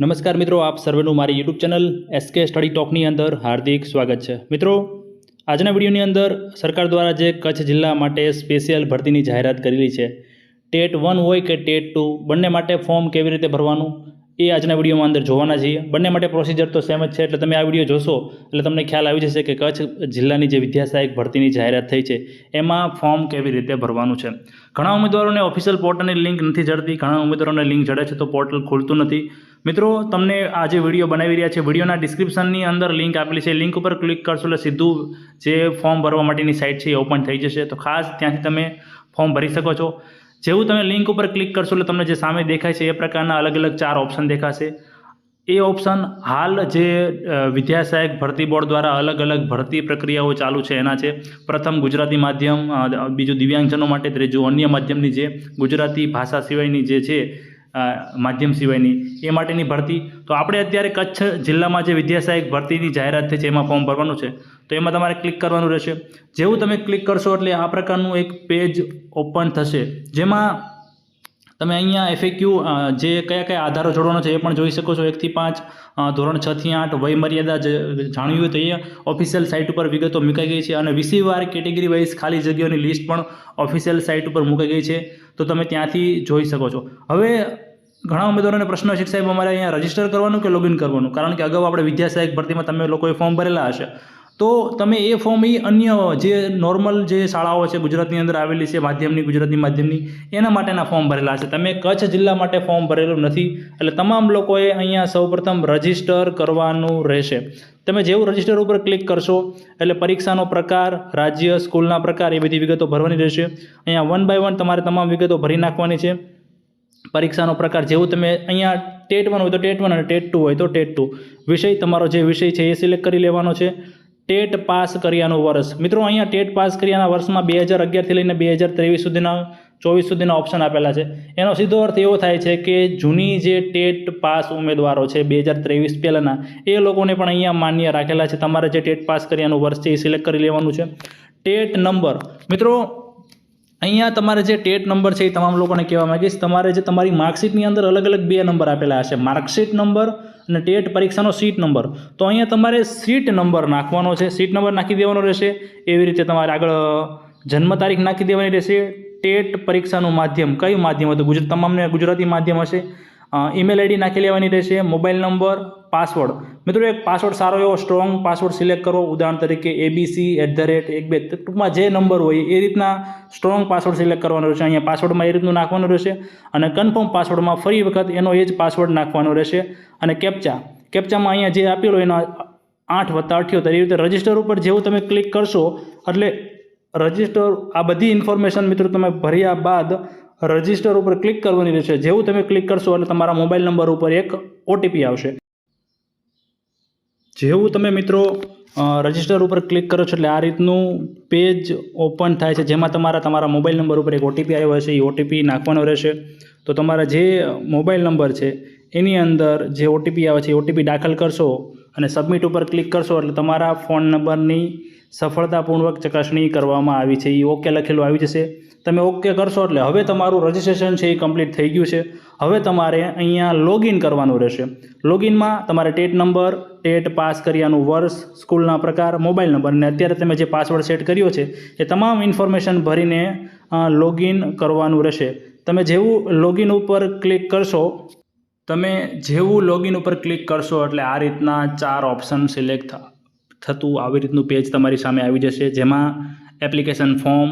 નમસ્કાર મિત્રો, આપ સર્વેનું મારી યુટ્યુબ ચેનલ એસકે સ્ટડી ટોકની અંદર હાર્દિક સ્વાગત છે. મિત્રો, આજના વિડીયોની અંદર સરકાર દ્વારા જે કચ્છ જિલ્લા માટે સ્પેશિયલ ભરતીની જાહેરાત કરેલી છે, ટેટ વન હોય કે ટેટ ટુ, બંને માટે ફોર્મ કેવી રીતે ભરવાનું, એ આજના વિડીયોમાં અંદર જોવાના છીએ. બંને માટે પ્રોસિજર તો સેમ જ છે, એટલે તમે આ વીડિયો જોશો, એટલે તમને ખ્યાલ આવી જશે કે કચ્છ જિલ્લાની જે વિદ્યાસહાયક ભરતીની જાહેરાત થઈ છે, એમાં ફોર્મ કેવી રીતે ભરવાનું છે. ઘણા ઉમેદવારોને ઓફિશિયલ પોર્ટલની લિંક નથી જડતી, ઘણા ઉમેદવારોને લિંક જડે છે તો પોર્ટલ ખુલતું નથી. મિત્રો તમને આ જે વીડિયો બનાવી રહ્યા છે વિડીયોના ડિસ્ક્રિપ્શનની અંદર લિંક આપેલી છે. લિંક ઉપર ક્લિક કરશો એટલે સીધું જે ફોર્મ ભરવા માટેની સાઇટ છે એ ઓપન થઈ જશે. તો ખાસ ત્યાંથી તમે ફોર્મ ભરી શકો છો. જેવું તમે લિંક ઉપર ક્લિક કરશો એટલે તમને જે સામે દેખાય છે એ પ્રકારના અલગ અલગ ચાર ઓપ્શન દેખાશે. એ ઓપ્શન હાલ જે અ, વિદ્યા સહાયક ભરતી બોર્ડ દ્વારા અલગ અલગ ભરતી પ્રક્રિયાઓ ચાલુ છે એના છે. પ્રથમ ગુજરાતી માધ્યમ બીજું દિવ્યાંગજનો માટે ત્રીજું અન્ય માધ્યમની જે ગુજરાતી ભાષા સિવાયની જે છે માધ્યમ સિવાયની, એ માટેની ભરતી. તો આપણે અત્યારે કચ્છ જિલ્લામાં જે વિદ્યાસહાયક ભરતીની જાહેરાત થઈ છે, એમાં ફોર્મ ભરવાનું છે, તો એમાં તમારે ક્લિક કરવાનું રહેશે. જેવું તમે ક્લિક કરશો એટલે આ પ્રકારનું એક પેજ ઓપન થશે, જેમાં તમે અહીંયા એફએક્યુ જે કયા કયા આધારો જોડવાનો છે એ પણ જોઈ શકો છો. એકથી પાંચ ધોરણ છથી આઠ, વયમર્યાદા જાણ્યું હોય તો એ ઓફિશિયલ સાઇટ ઉપર વિગતો મુકાઈ ગઈ છે. અને વીસીવાર કેટેગરી વાઇઝ ખાલી જગ્યાઓની લિસ્ટ પણ ઓફિશિયલ સાઇટ ઉપર મુકાઈ ગઈ છે. તો તમે ત્યાંથી જોઈ શકો છો. હવે ઘણા ઉમેદવારોને પ્રશ્ન છે સાહેબ, અમારે અહીંયા રજિસ્ટર કરવાનું કે લોગિન કરવાનું? કારણ કે અગાઉ આપણે વિદ્યા સહાયક ભરતીમાં તમે લોકોએ ફોર્મ ભરેલા હશે. તો તમે એ ફોર્મ એ અન્ય જે નોર્મલ જે શાળાઓ છે, ગુજરાતની અંદર આવેલી છે, માધ્યમની ગુજરાતી માધ્યમની, એના માટેના ફોર્મ ભરેલા છે તમે કચ્છ જિલ્લા માટે ફોર્મ ભરેલું નથી. એટલે તમામ લોકોએ અહીંયા સૌપ્રથમ રજિસ્ટર કરવાનું રહેશે. તમે જેવું રજિસ્ટર ઉપર ક્લિક કરશો, એટલે પરીક્ષાનો પ્રકાર, રાજ્ય સ્કૂલના પ્રકાર, એ બધી વિગતો ભરવાની રહેશે. અહીંયા વન બાય વન તમારે તમામ વિગતો ભરી નાખવાની છે. પરીક્ષાનો પ્રકાર જેવું તમે અહીંયા ટેટ વન હોય તો ટેટ વન અને ટેટ ટુ હોય તો ટેટ ટુ. વિષય તમારો જે વિષય છે એ સિલેક્ટ કરી લેવાનો છે. ટેટ પાસ કર્યાનું વર્ષ. મિત્રો, અહીંયા ટેટ પાસ કર્યાના વર્ષમાં બે હજાર અગિયારથી લઈને બે હજાર ત્રેવીસ સુધીના, ચોવીસ સુધીના ઓપ્શન આપેલા છે. એનો સીધો અર્થ એવો થાય છે કે જૂની જે ટેટ પાસ ઉમેદવારો છે બે હજાર ત્રેવીસ પહેલાંના, એ લોકોને પણ અહીંયા માન્ય રાખેલા છે. તમારે જે ટેટ પાસ કર્યાનું વર્ષ છે એ સિલેક્ટ કરી લેવાનું છે. TET number. મિત્રો અહીંયા તમારે જે ટેટ નંબર છે એ તમામ લોકોને કહેવા માગીશ. તમારે જે તમારી માર્કશીટની અંદર અલગ અલગ બે નંબર આપેલા હશે. માર્કશીટ નંબર અને ટેટ પરીક્ષાનો સીટ નંબર. તો અહીંયા તમારે સીટ નંબર નાખવાનો છે. સીટ નંબર નાખી દેવાનો રહેશે. એવી રીતે તમારે આગળ જન્મ તારીખ નાખી દેવાની રહેશે. ટેટ પરીક્ષાનું માધ્યમ કયું માધ્યમ હતું? ગુજરાત તમામને ગુજરાતી માધ્યમ હશે. ઈમેલ આઈડી નાખી લેવાની રહેશે. Mobile number, password. મિત્રો, એક પાસવર્ડ સારો એવો સ્ટ્રોંગ પાસવર્ડ સિલેક્ટ કરો ઉદાહરણ તરીકે એબીસી એટ ધ રેટ એક બે. ટૂંકમાં જે નંબર હોય એ રીતના સ્ટ્રોંગ પાસવર્ડ સિલેક્ટ કરવાનો રહેશે. અહીંયા પાસવર્ડમાં એ રીતનું નાખવાનું રહેશે અને કન્ફર્મ પાસવર્ડમાં ફરી વખત એનો એ જ પાસવર્ડ નાખવાનો રહેશે. અને કેપ્ચા કેપ્ચામાં અહીંયા જે આપેલો એનો આઠ વત્તા અઠ્યોતેર એ રીતે રજિસ્ટર ઉપર જેવું તમે ક્લિક કરશો, એટલે રજિસ્ટર આ બધી ઇન્ફોર્મેશન મિત્રો તમે ભર્યા બાદ રજિસ્ટર ઉપર ક્લિક કરવાની રહેશે. જેવું તમે ક્લિક કરશો એટલે તમારા મોબાઈલ નંબર ઉપર એક ઓટીપી આવશે. જેવું તમે મિત્રો રજિસ્ટર ઉપર ક્લિક કરો છો એટલે આ રીતનું પેજ ઓપન થાય છે, જેમાં તમારા તમારા મોબાઈલ નંબર ઉપર એક ઓટીપી આવ્યો હશે, એ ઓટીપી નાખવાનો રહેશે. તો તમારા જે મોબાઈલ નંબર છે, એની અંદર જે ઓટીપી આવે છે, એ ઓટીપી દાખલ કરશો અને સબમિટ ઉપર ક્લિક કરશો એટલે તમારા ફોન નંબરની સફળતાપૂર્વક ચકાસણી કરવામાં આવી છે એ ઓકે લખેલું આવી જશે. તમે ઓકે કરશો એટલે હવે તમારું રજિસ્ટ્રેશન છે એ કમ્પ્લીટ થઈ ગયું છે. હવે તમારે અહીંયા લોગિન કરવાનું રહેશે. લોગિનમાં તમારે ટેટ નંબર, ટેટ પાસ કર્યાનું વર્ષ, સ્કૂલના પ્રકાર, મોબાઈલ નંબર અને અત્યારે તમે જે પાસવર્ડ સેટ કર્યો છે, એ તમામ ઇન્ફોર્મેશન ભરીને લોગિન કરવાનું રહેશે. તમે જેવું લોગિન ઉપર ક્લિક કરશો, તમે જેવું લોગિન ઉપર ક્લિક કરશો એટલે આ રીતના ચાર ઓપ્શન સિલેક્ટ થતું આવી રીતનું પેજ તમારી સામે આવી જશે. જેમાં application form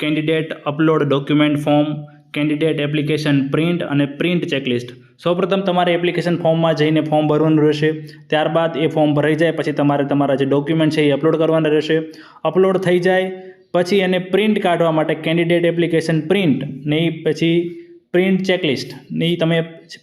candidate upload document form candidate application print અને પ્રિન્ટ ચેકલિસ્ટ સૌપ્રથમ તમારે એપ્લિકેશન ફોર્મમાં જઈને ફોર્મ ભરવાનું રહેશે. ત્યારબાદ એ ફોર્મ ભરાઈ જાય, પછી તમારે તમારા જે ડોક્યુમેન્ટ છે એ અપલોડ કરવાના રહેશે. અપલોડ થઈ જાય, પછી એને પ્રિન્ટ કાઢવા માટે કેન્ડિડેટ એપ્લિકેશન પ્રિન્ટ ને પછી પ્રિન્ટ ચેકલિસ્ટની તમે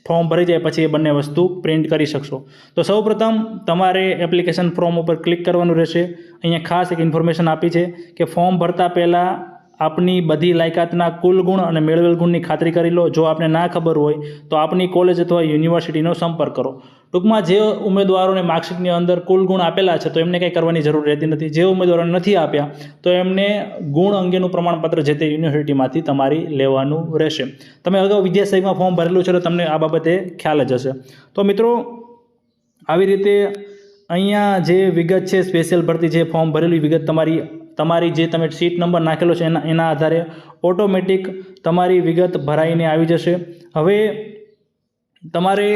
ફોર્મ ભરી જાય પછી એ બંને વસ્તુ પ્રિન્ટ કરી શકશો. તો સૌપ્રથમ તમારે એપ્લિકેશન ફોર્મ ઉપર ક્લિક કરવાનું રહેશે. અહીંયા ખાસ એક ઇન્ફોર્મેશન આપી છે કે ફોર્મ ભરતા પહેલાં આપની બધી લાયકાતના કુલ ગુણ અને મેળવેલ ગુણની ખાતરી કરી લો. જો આપને ના ખબર હોય, તો આપની કોલેજ અથવા યુનિવર્સિટીનો સંપર્ક કરો. ટૂંકમાં જે ઉમેદવારોને માર્કશીટની અંદર કુલ ગુણ આપેલા છે, તો એમને કંઈ કરવાની જરૂર રહેતી નથી. જે ઉમેદવારોને નથી આપ્યા, તો એમને ગુણ અંગેનું પ્રમાણપત્ર જે તે યુનિવર્સિટીમાંથી તમારી લેવાનું રહેશે. તમે અગાઉ વિદ્યાશાહીમાં ફોર્મ ભરેલું છે, તો તમને આ બાબતે ખ્યાલ જ હશે. તો મિત્રો, આવી રીતે અહીંયા જે વિગત છે, સ્પેશિયલ ભરતી જે ફોર્મ ભરેલી વિગત તમારી તમારી જે તમે સીટ નંબર નાખેલો છે એના એના આધારે ઓટોમેટિક તમારી વિગત ભરાઈને આવી જશે. હવે તમારે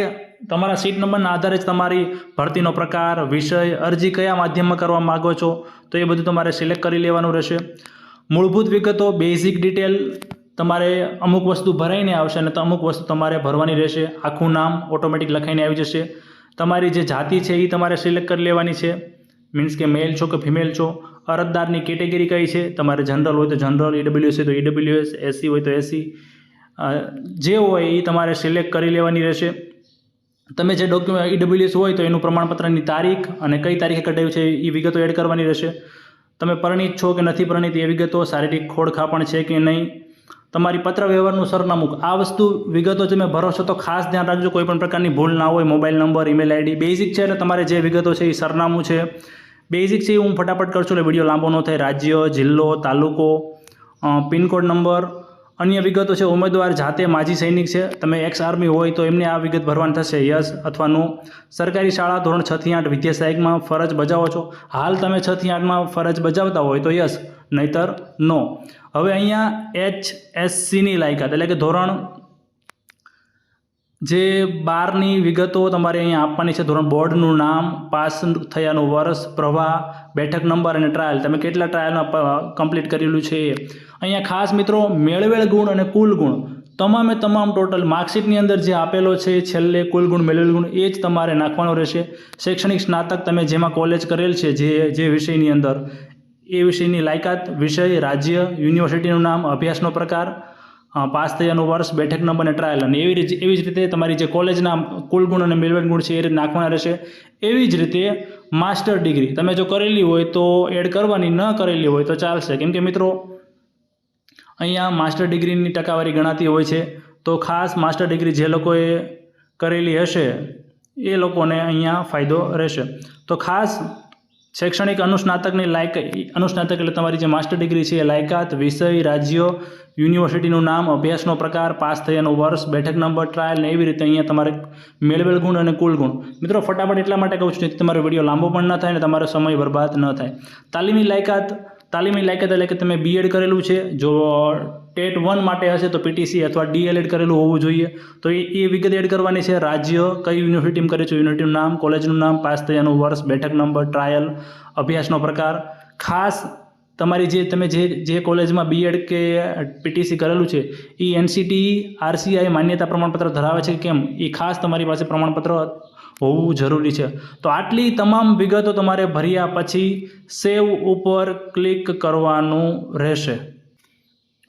તમારા સીટ નંબરના આધારે જ તમારી ભરતીનો પ્રકાર, વિષય, અરજી કયા માધ્યમમાં કરવા માગો છો, તો એ બધું તમારે સિલેક્ટ કરી લેવાનું રહેશે. મૂળભૂત વિગતો બેઝિક ડિટેલ તમારે અમુક વસ્તુ ભરાઈને આવશે અને અમુક વસ્તુ તમારે ભરવાની રહેશે. આખું નામ ઓટોમેટિક લખાઈને આવી જશે. તમારી જે જાતિ છે એ તમારે સિલેક્ટ કરી લેવાની છે. મીન્સ કે મેલ છો કે ફિમેલ છો. અરજદારની કેટેગરી કઈ છે? તમારે જનરલ હોય તો જનરલ ઈડબ્લ્યુએસ હોય તો ઈડબ્લ્યુએસ એસસી હોય તો એસસી જે હોય એ તમારે સિલેક્ટ કરી લેવાની રહેશે. તમે જે ડોક્યુમેન્ટ ઈડબ્લ્યુએસ હોય તો એનું પ્રમાણપત્રની તારીખ અને કઈ તારીખે કઢાયું છે એ વિગતો એડ કરવાની રહેશે. તમે પરણિત છો કે નથી પરણિત એ વિગતો, શારીરિક ખોડખાપણ છે કે નહીં? તમારી પત્ર વ્યવહારનું સરનામું, આ વસ્તુ વિગતો તમે ભરો છો તો ખાસ ધ્યાન રાખજો. કોઈ પણ પ્રકારની ભૂલ ના હોય, mobile number email ID basic છે એટલે તમારે જે વિગતો છે એ સરનામું છે. બેઝિક છે હું ફટાફટ કરશું એટલે વીડિયો લાંબો ન થાય. રાજ્ય, જિલ્લો, તાલુકો પિનકોડ નંબર. અન્ય વિગતો છે, ઉમેદવાર જાતે માજી સૈનિક છે. તમે એક્સ આર્મી હોય તો એમને આ વિગત ભરવાની થશે. યસ અથવા નો. સરકારી શાળા ધોરણ છથી આઠ વિદ્યા સહાયકમાં ફરજ બજાવો છો. હાલ તમે છથી આઠમાં ફરજ બજાવતા હોય તો યસ, નહીતર નો. હવે અહીંયા એચ એસસીની લાયકાત, એટલે કે ધોરણ જે બારની વિગતો તમારે અહીંયા આપવાની છે. ધોરણ બોર્ડનું નામ, પાસ થયાનું વર્ષ, પ્રવાહ, બેઠક નંબર અને ટ્રાયલ તમે કેટલા ટ્રાયલમાં કમ્પ્લીટ કરેલું છે? એ અહીંયા ખાસ મિત્રો, મેળવેલ ગુણ અને કુલ ગુણ. તમામે તમામ ટોટલ માર્કશીટની અંદર જે આપેલો છે, છેલ્લે કુલ ગુણ, મેળવેલ ગુણ, એ જ તમારે નાખવાનો રહેશે. શૈક્ષણિક સ્નાતક તમે જેમાં કોલેજ કરેલ છે, જે જે વિષયની અંદર. એ વિષયની લાયકાત, વિષય, રાજ્ય યુનિવર્સિટીનું નામ, અભ્યાસનો પ્રકાર પાસ થયાનું વર્ષ, બેઠક નંબર અને ટ્રાયલ અને એવી રીતે એવી જ રીતે તમારી જે કોલેજના કુલ ગુણ અને મેળવેલ ગુણ છે એ રીતે નાખવાના રહેશે. એવી જ રીતે માસ્ટર ડિગ્રી તમે જો કરેલી હોય તો એડ કરવાની, ન કરેલી હોય તો ચાલશે. કેમ કે મિત્રો, અહીંયા માસ્ટર ડિગ્રીની ટકાવારી ગણાતી હોય છે. તો ખાસ માસ્ટર ડિગ્રી જે લોકોએ કરેલી હશે, એ લોકોને અહીંયા ફાયદો રહેશે. તો ખાસ શૈક્ષણિક અનુસ્નાતકની લાયક અનુસ્નાતક એટલે તમારી જે માસ્ટર ડિગ્રી છે એ લાયકાત, વિષય, રાજ્યો, યુનિવર્સિટીનું નામ, અભ્યાસનો પ્રકાર, પાસ થયાનું વર્ષ, બેઠક નંબર ટ્રાયલ ને એવી રીતે અહીંયા તમારે મેળવેલ ગુણ અને કુલ ગુણ. મિત્રો, ફટાફટ એટલા માટે કહું છું, જેથી તમારો વીડિયો લાંબો પણ ન થાય અને તમારો સમય બરબાદ ન થાય. તાલીમી લાયકાત તાલીમી લાયકાત એટલે કે તમે બીએડ કરેલું છે, જો ટેટ વન માટે હશે તો પીટીસી અથવા ડીએલએડ કરેલું હોવું જોઈએ. તો એ એ વિગત એડ કરવાની છે. રાજ્ય કઈ યુનિવર્સિટીમાં કરે છે? યુનિવર્સિટીનું નામ, કોલેજનું નામ, પાસ થયાનું વર્ષ, બેઠક નંબર, ટ્રાયલ, અભ્યાસનો પ્રકાર. ખાસ તમારી જે તમે જે જે કોલેજમાં બીએડ કે પીટીસી કરેલું છે એ એનસીટી આરસીઆઈ માન્યતા પ્રમાણપત્ર ધરાવે છે કેમ? એ ખાસ તમારી પાસે પ્રમાણપત્ર હોવું જરૂરી છે. તો આટલી તમામ વિગતો તમારે ભર્યા પછી સેવ ઉપર ક્લિક કરવાનું રહેશે.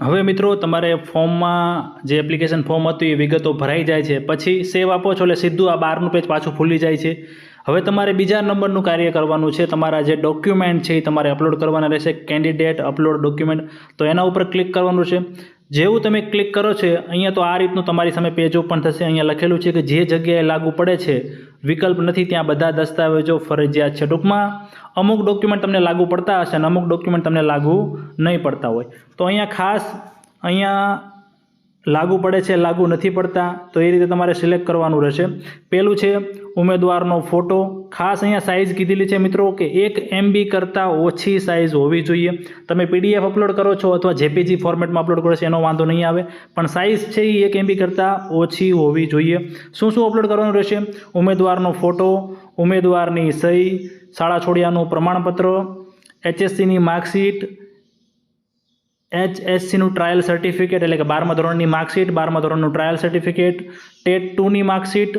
હવે મિત્રો, તમારે ફોર્મમાં જે એપ્લિકેશન ફોર્મ હતું, એ વિગતો ભરાઈ જાય છે. પછી સેવ આપો છો એટલે સીધું આ બારનું પેજ પાછું ખુલી જાય છે. હવે તમારે બીજા નંબરનું કાર્ય કરવાનું છે. તમારા જે ડોક્યુમેન્ટ છે, એ તમારે અપલોડ કરવાના રહેશે. કેન્ડિડેટ અપલોડ ડોક્યુમેન્ટ તો એના ઉપર ક્લિક કરવાનું છે. જેવું તમે ક્લિક કરો છો, અહીંયા તો આ રીતનું તમારી સામે પેજ ઓપન થશે. અહીંયા લખેલું છે કે જે જગ્યાએ લાગુ પડે છે વિકલ્પ નથી. ત્યાં બધા દસ્તાવેજો ફરજિયાત છે. ટૂંકમાં, અમુક ડોક્યુમેન્ટ તમને લાગુ પડતા હશે અને અમુક ડોક્યુમેન્ટ તમને લાગુ નહીં પડતા હોય. તો અહીંયા ખાસ, અહીંયા લાગુ પડે છે, લાગુ નથી પડતા, તો એ રીતે તમારે સિલેક્ટ કરવાનું રહેશે. પહેલું છે ઉમેદવારનો ફોટો ખાસ અહીંયા સાઇઝ કીધેલી છે મિત્રો કે એક એમબી કરતાં ઓછી સાઇઝ હોવી જોઈએ. તમે પીડીએફ અપલોડ કરો છો અથવા જેપીજી ફોર્મેટમાં અપલોડ કરો છો, એનો વાંધો નહીં આવે. પણ સાઇઝ છે એ એક એમબી કરતાં ઓછી હોવી જોઈએ. શું શું અપલોડ કરવાનું રહેશે? ઉમેદવારનો ફોટો ઉમેદવારની સહી, શાળા છોડ્યાનું પ્રમાણપત્ર એચએસસીની માર્કશીટ એચએસસીનું ટ્રાયલ સર્ટિફિકેટ એટલે કે બારમા ધોરણની માર્કશીટ બારમા ધોરણનું ટ્રાયલ સર્ટિફિકેટ ટેટ ટુની માર્કશીટ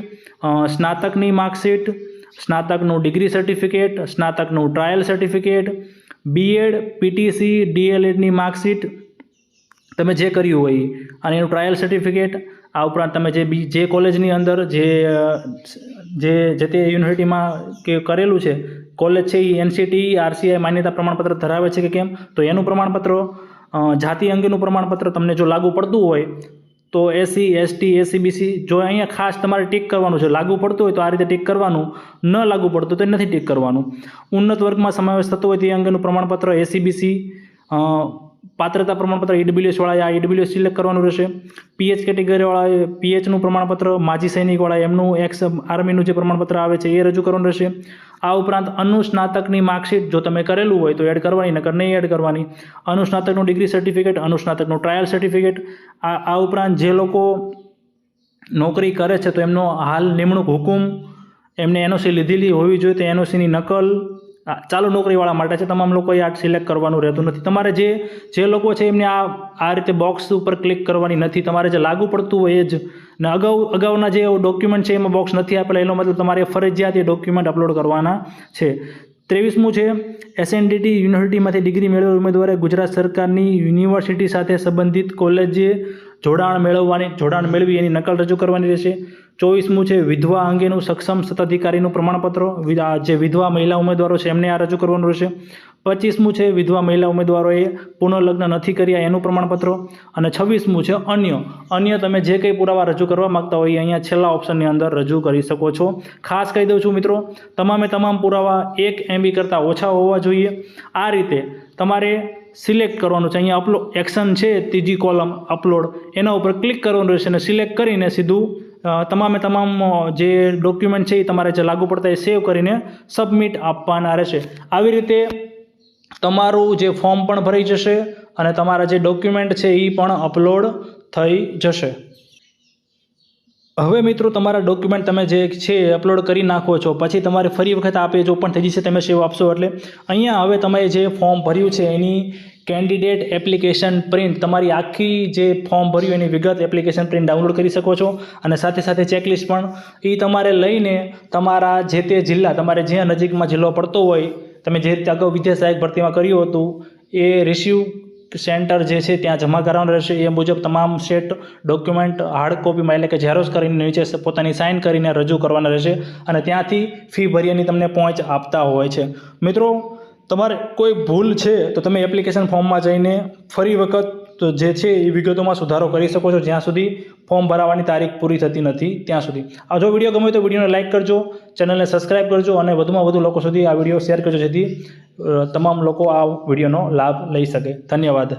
સ્નાતકની માર્કશીટ સ્નાતકનું ડિગ્રી સર્ટિફિકેટ સ્નાતકનું ટ્રાયલ સર્ટિફિકેટ બીએડ પીટીસી ડીએલએડની માર્કશીટ તમે જે કર્યું હોય. અને એનું ટ્રાયલ સર્ટિફિકેટ આ ઉપરાંત તમે જે બી, જે કોલેજની અંદર જે જે જે તે યુનિવર્સિટીમાં કે કરેલું છે, કોલેજ છે એ એનસીટી આરસીઆઈ માન્યતા પ્રમાણપત્ર ધરાવે છે કે કેમ તો એનું પ્રમાણપત્ર જાતિ અંગેનું પ્રમાણપત્ર તમને જો લાગુ પડતું હોય, તો એસસી એસટી એસીબીસી જો અહીંયા ખાસ તમારે ટીક કરવાનું છે, લાગુ પડતું હોય તો આ રીતે ટીક કરવાનું, ન લાગુ પડતું તો નથી ટીક કરવાનું. ઉન્નત વર્ગમાં સમાવેશ થતો હોય તે અંગેનું પ્રમાણપત્ર એસીબીસી પાત્રતા પ્રમાણપત્ર ઈડબ્લ્યુએસવાળાએ આ ઈડબ્લ્યુએસ સિલેક્ટ કરવાનું રહેશે. પીએચ કેટેગરીવાળાએ પીએચનું પ્રમાણપત્ર, માજી સૈનિકવાળા એમનું એક્સ આર્મીનું જે પ્રમાણપત્ર આવે છે, એ રજૂ કરવાનું રહેશે. આ ઉપરાંત અનુસ્નાતકની માર્કશીટ જો તમે કરેલું હોય તો એડ કરવાની, નકર નહીં એડ કરવાની. અનુસ્નાતકનું ડિગ્રી સર્ટિફિકેટ અનુસ્નાતકનું ટ્રાયલ સર્ટિફિકેટ આ ઉપરાંત જે લોકો નોકરી કરે છે તો એમનો હાલ નિમણૂક હુકુમ એમને એનઓસી લીધેલી હોવી જોઈએ, તો એનઓસીની નકલ આ ચાલુ નોકરીવાળા માટે છે, તમામ લોકોએ આ સિલેક્ટ કરવાનું રહેતું નથી. તમારે જે જે લોકો છે, એમને આ આ રીતે બોક્સ ઉપર ક્લિક કરવાની નથી. તમારે જે લાગુ પડતું હોય એ જ. ને અગાઉ, અગાઉના જે ડોક્યુમેન્ટ છે, એમાં બોક્સ નથી આપેલા, એનો મતલબ તમારે ફરજિયાત એ ડોક્યુમેન્ટ અપલોડ કરવાના છે. ત્રેવીસમું છે એસએનડીટી યુનિવર્સિટીમાંથી ડિગ્રી મેળવેલ ઉમેદવારે ગુજરાત સરકારની યુનિવર્સિટી સાથે સંબંધિત કોલેજે જોડાણ મેળવવાની, જોડાણ મેળવી, એની નકલ રજૂ કરવાની રહેશે. ચોવીસમું છે, વિધવા અંગેનું સક્ષમ સત્તાધિકારીનું પ્રમાણપત્ર. જે વિધવા મહિલા ઉમેદવારો છે, એમને આ રજૂ કરવાનું રહેશે. પચીસમું છે, વિધવા મહિલા ઉમેદવારોએ પુનઃલગ્ન નથી કર્યા એનું પ્રમાણપત્ર. અને છવ્વીસમું છે, અન્ય. અન્ય તમે જે કંઈ પુરાવા રજૂ કરવા માગતા હોય અહીંયા છેલ્લા ઓપ્શનની અંદર રજૂ કરી શકો છો. ખાસ કહી દઉં છું મિત્રો, તમામે તમામ પુરાવા એક એમબી કરતાં ઓછા હોવા જોઈએ. આ રીતે તમારે સિલેક્ટ કરવાનું છે. અહીંયા અપલોડ એક્શન છે, ત્રીજી કોલમ અપલોડ એના ઉપર ક્લિક કરવાનું રહેશે અને સિલેક્ટ કરીને સીધું તમામે તમામ જે ડોક્યુમેન્ટ છે એ તમારે જે લાગુ પડતા એ સેવ કરીને સબમિટ આપવાના રહેશે. આવી રીતે તમારું જે ફોર્મ પણ ભરાઈ જશે અને તમારા જે ડોક્યુમેન્ટ છે એ પણ અપલોડ થઈ જશે. હવે મિત્રો તમારા ડોક્યુમેન્ટ તમે જે છે અપલોડ કરી નાખો છો. પછી તમારે ફરી વખત આપે જો પણ થઈ જશે તમે સેવ આપશો એટલે. અહીંયા હવે તમે જે ફોર્મ ભર્યું છે એની કેન્ડિડેટ એપ્લિકેશન પ્રિન્ટ, તમારી આખી જે ફોર્મ ભર્યું એની વિગત એપ્લિકેશન પ્રિન્ટ ડાઉનલોડ કરી શકો છો. અને સાથે સાથે ચેકલિસ્ટ પણ. એ તમારે લઈને તમારા જે તે જિલ્લા, તમારે જ્યાં નજીકમાં જિલ્લો પડતો હોય, તમે જે અગાઉ વિદ્યા સહાયક ભરતીમાં કર્યું હતું, એ રિસીવ સેન્ટર જે છે ત્યાં જમા કરાવવાનું રહેશે. એ મુજબ તમામ સેટ ડોક્યુમેન્ટ હાર્ડ કોપીમાં એટલે કે ઝેરોસ કરીને નીચે પોતાની સાઇન કરીને રજૂ કરવાના રહેશે. અને ત્યાંથી ફી ભર્યાની તમને પહોંચ આપતા હોય છે. મિત્રો તમારે કોઈ ભૂલ છે, તો તમે એપ્લિકેશન ફોર્મમાં જઈને ફરી વખત જે છે એ વિગતોમાં સુધારો કરી શકો છો, જ્યાં સુધી ફોર્મ ભરાવાની તારીખ પૂરી થતી નથી, ત્યાં સુધી. આ જો વીડિયો ગમે તો વિડીયોને લાઇક કરજો ચેનલને સબસ્ક્રાઇબ કરજો અને વધુમાં વધુ લોકો સુધી આ વીડિયો શેર કરજો, જેથી તમામ લોકો આ વિડીયોનો લાભ લઈ શકે. ધન્યવાદ.